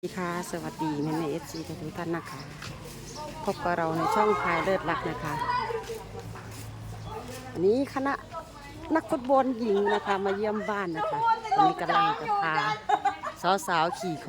สวัสดีค่ะสวัสดีแม่แม่เอฟซีทุกท่านนะคะ พบกับเราในช่องพายเลิศรักนะคะอันนี้คณะนักฟุตบอลหญิงนะคะ มาเยี่ยมบ้านนะคะวันนี้กำลังจะพาสาวๆขี่โค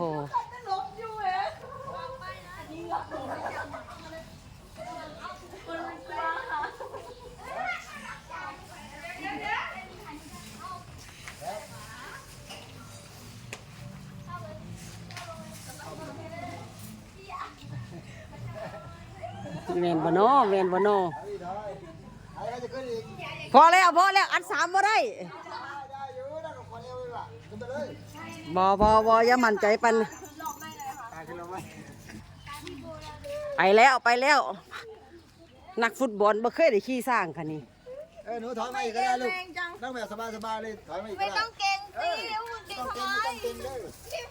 เวนบโนเวนบโนพอแล้วพอแล้วอันสามมาได้บอบอบออย่ามั่นใจปันไปแล้วไปแล้ว นักฟุตบอลบ่เคยได้ขี่สร้างคันนี้เออหนูถอยมาอีกก็ได้ลูกนั่งแบบสบายๆเลยถอยมาอีกก็ไม่ได้ต้องเก่งสิเดี๋ยวเก่งต้องทำเก่งไมต้องเก่งเลยยั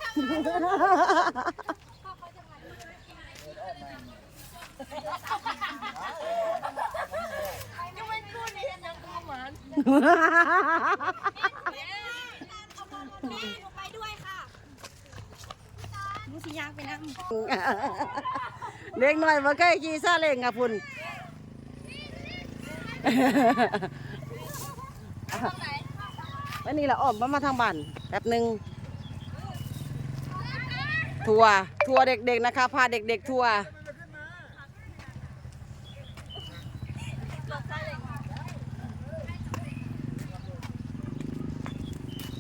ง ไม่พูดเลยยังกูเหมือนแม่หนูไปด้วยค่ะหนูสิยากไปนะเด็กหน่อยบ่เคยขี่ซาเล้งอะพุ่นวันนี้ละอ้อมมามาทางบ้านแป๊บหนึ่งทัวร์ทัวร์เด็กๆนะคะ พาเด็กๆทัวร์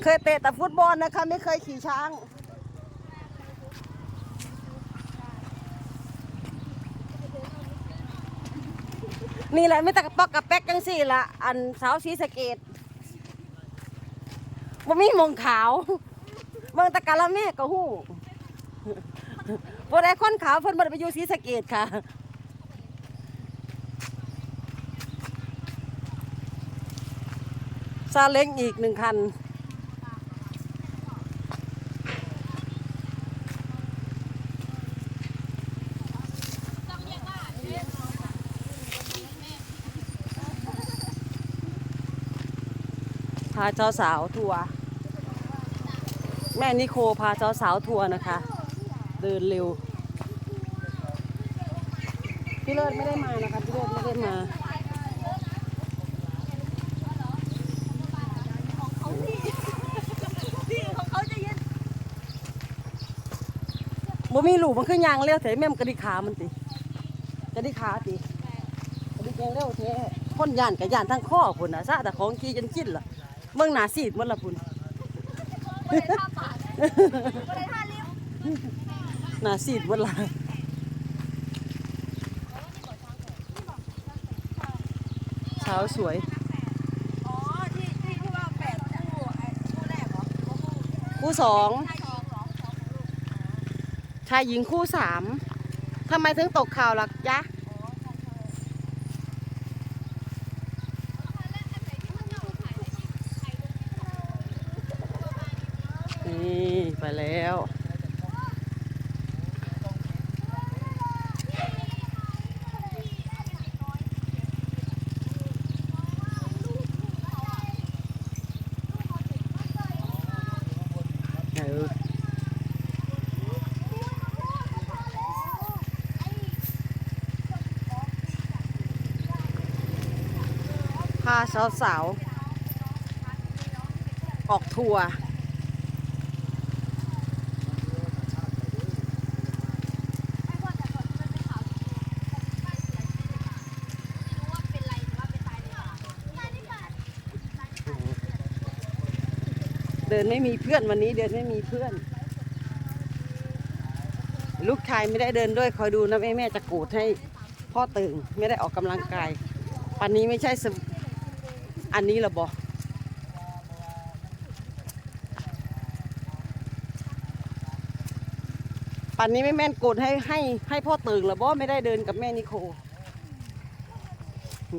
เคยเตะแต่ฟุตบอลนะคะ ไม่เคยขี่ช้าง นี่แหละไม่ตะกปอกกระแป๊กจังสี่ละอันสาวสีสเกตบ่มีมงขาวเมืองตะกะละแม่ก็ฮู้บ่ได้คนขาวเพิ่นบ่ได้ไปอยู่สีสเกตค่ะซาเล้งอีกหนึ่งคันาเจ้าสาวทัวร์แม่นิโคพาเจ้าสาวทัวร์นะคะ เดินเร็ว พี่เลิศไม่ได้มานะคะพี่เลิศไม่ได้มาบ่มีหลูมันคือยางเร็วแต่แม่มกระดิขามันติกระดิขาติกระดิกยางเร็วแท้คนยานกับยานทั้งข้อพุ่นนะซะแต่ของกีจนกินล่ะ เมืองหนาซีดหมันละพุ่นไม่ได้ท่าปากไม่ได้ท่าเลี้ยวหนาซีดหมันละเช้าสวยอ๋อที่ที่ที่ว่าแปดคู่ไอ้คู่แรกเหรอคู่สองใช่สองเหรอสองลูกชายหญิงคู่สามทำไมถึงตกข่าวล่ะจ๊ะ นี่ไปแล้วพาสาวๆออกทัวร์ ไม่ว่าแต่ก่อนมันเป็นข่าวที่ใกล้เสียชีวิตค่ะไม่รู้ว่าเป็นไรหรือว่าเป็นตายเลยค่ะตายได้บาด เดินไม่มีเพื่อนวันนี้เดินไม่มีเพื่อน ลูกชายไม่ได้เดินด้วยคอยดูนะแม่แม่จะโกรธให้พ่อตื่นไม่ได้ออกกำลังกายปันนี้ไม่ใช่สมอันนี้เหรอบอปันนี้ไม่แม่นโกรธให้ให้ให้พ่อตื่นเหรอบอไม่ได้เดินกับแม่นิโค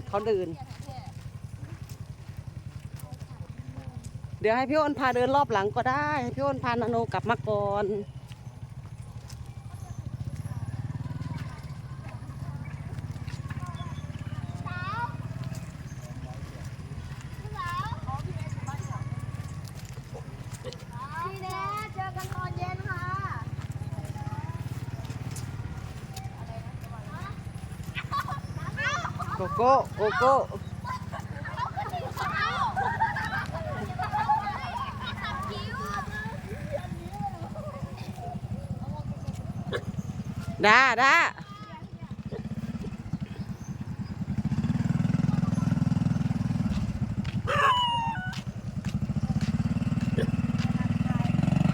เขาเดิน เดี๋ยวให้พี่อ้นพาเดินรอบหลังก็ได้ ให้พี่อ้นพานาโนกลับมาก่อนโกโกโกโดาดา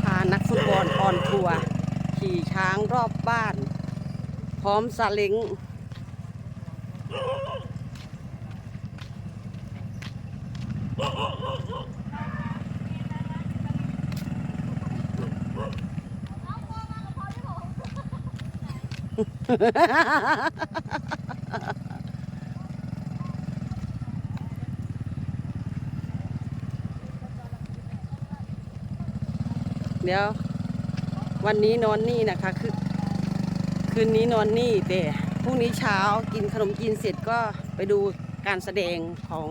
พานักฟุตบอลออนทัวร์ขี่ช้างรอบบ้าน พร้อมซาเล้ง เดี๋ยว วันนี้นอนนี่นะคะคือคืนนี้นอนนี่แต่พรุ่งนี้เช้ากินขนมจีนเสร็จก็ไปดูการแสดงของ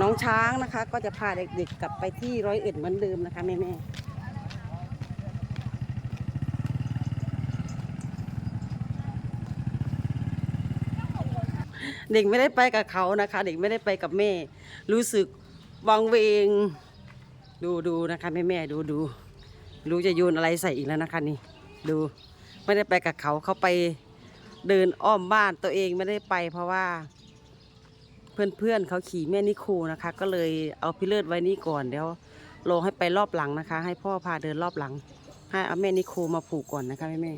น้องช้างนะคะ ก็จะพาเด็กๆกลับไปที่ร้อยเอ็ดเหมือนเดิมนะคะแม่ๆ เด็กไม่ได้ไปกับเขานะคะ เด็กไม่ได้ไปกับแม่ รู้สึกวังเวง ดูดูนะคะแม่แม่ดูดูรู้จะโยนอะไรใส่อีกแล้วนะคะนี่ ดูไม่ได้ไปกับเขาเขาไปเดินอ้อมบ้านตัวเองไม่ได้ไปเพราะว่า เพื่อนเพื่อนๆเขาขี่แม่นิคูนะคะ ก็เลยเอาพิเลิศไว้นี่ก่อนเดี๋ยวรอให้ไปรอบหลังนะคะ ให้พ่อพาเดินรอบหลัง ให้เอาแม่นิคูมาผูกก่อนนะคะแม่แม่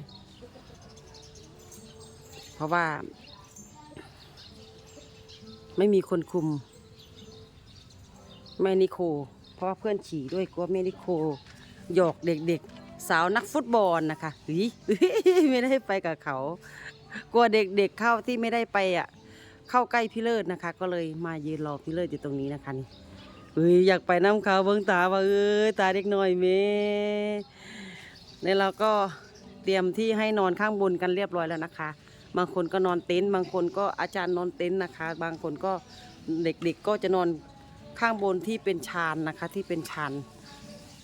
เพราะว่า ไม่มีคนคุมแม่นิโค เพราะว่าเพื่อนขี่ด้วยกลัวแม่นิโคหยอกเด็กๆ สาวนักฟุตบอลนะคะหึไม่ได้ไปกับเขา กลัวเด็กๆเข้าที่ไม่ได้ไปอะ เข้าใกล้พี่เลิศนะคะ ก็เลยมายืนรอพี่เลิศอยู่ตรงนี้นะคะนี่เอ้ยอยากไปน้ำเขาเบิ้งตาว่าเอ้ยตาเด็กน้อยเมเนี่ยเราก็เตรียมที่ให้นอนข้างบนกันเรียบร้อยแล้วนะคะ บางคนก็นอนเต็นท์บางคนก็อาจารย์นอนเต็นท์นะคะ บางคนก็เด็กๆก็จะนอนข้างบนที่เป็นชานนะคะที่เป็นชาน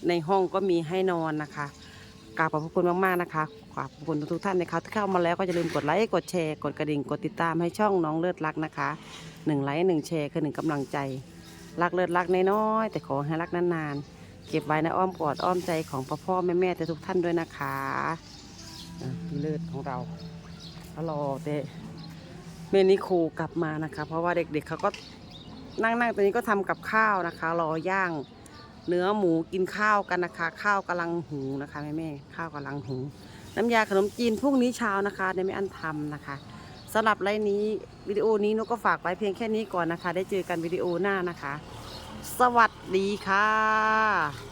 ในห้องก็มีให้นอนนะคะกราบขอบพระคุณมากๆนะคะขอบคุณทุกท่านนะคะที่เข้ามาแล้วก็อย่าลืมกดไลค์กดแชร์กดกระดิ่งกดติดตามให้ช่องน้องเลิศรักนะคะหนึ่งไลค์หนึ่งแชร์คือหนึ่งกำลังใจ รักเลิศรักน้อยๆแต่ขอให้รักนานๆเก็บไว้ในอ้อมกอดอ้อมใจของพ่อพ่อแม่แม่ทุกท่านด้วยนะคะพี่เลิศของเรา รอแต่เมนิโคกลับมานะคะ เพราะว่าเด็กๆเขาก็นั่งๆตอนนี้ก็ทำกับข้าวนะคะ รอย่างเนื้อหมูกินข้าวกันนะคะ ข้าวกำลังหุงนะคะแม่แม่ๆข้าวกำลังหุงน้ำยาขนมจีนพรุ่งนี้เช้านะคะในไม่อันทำนะคะสำหรับไลน์นี้วิดีโอนี้นกก็ฝากไว้เพียงแค่นี้ก่อนนะคะ ได้เจอกันวิดีโอหน้านะคะ สวัสดีค่ะ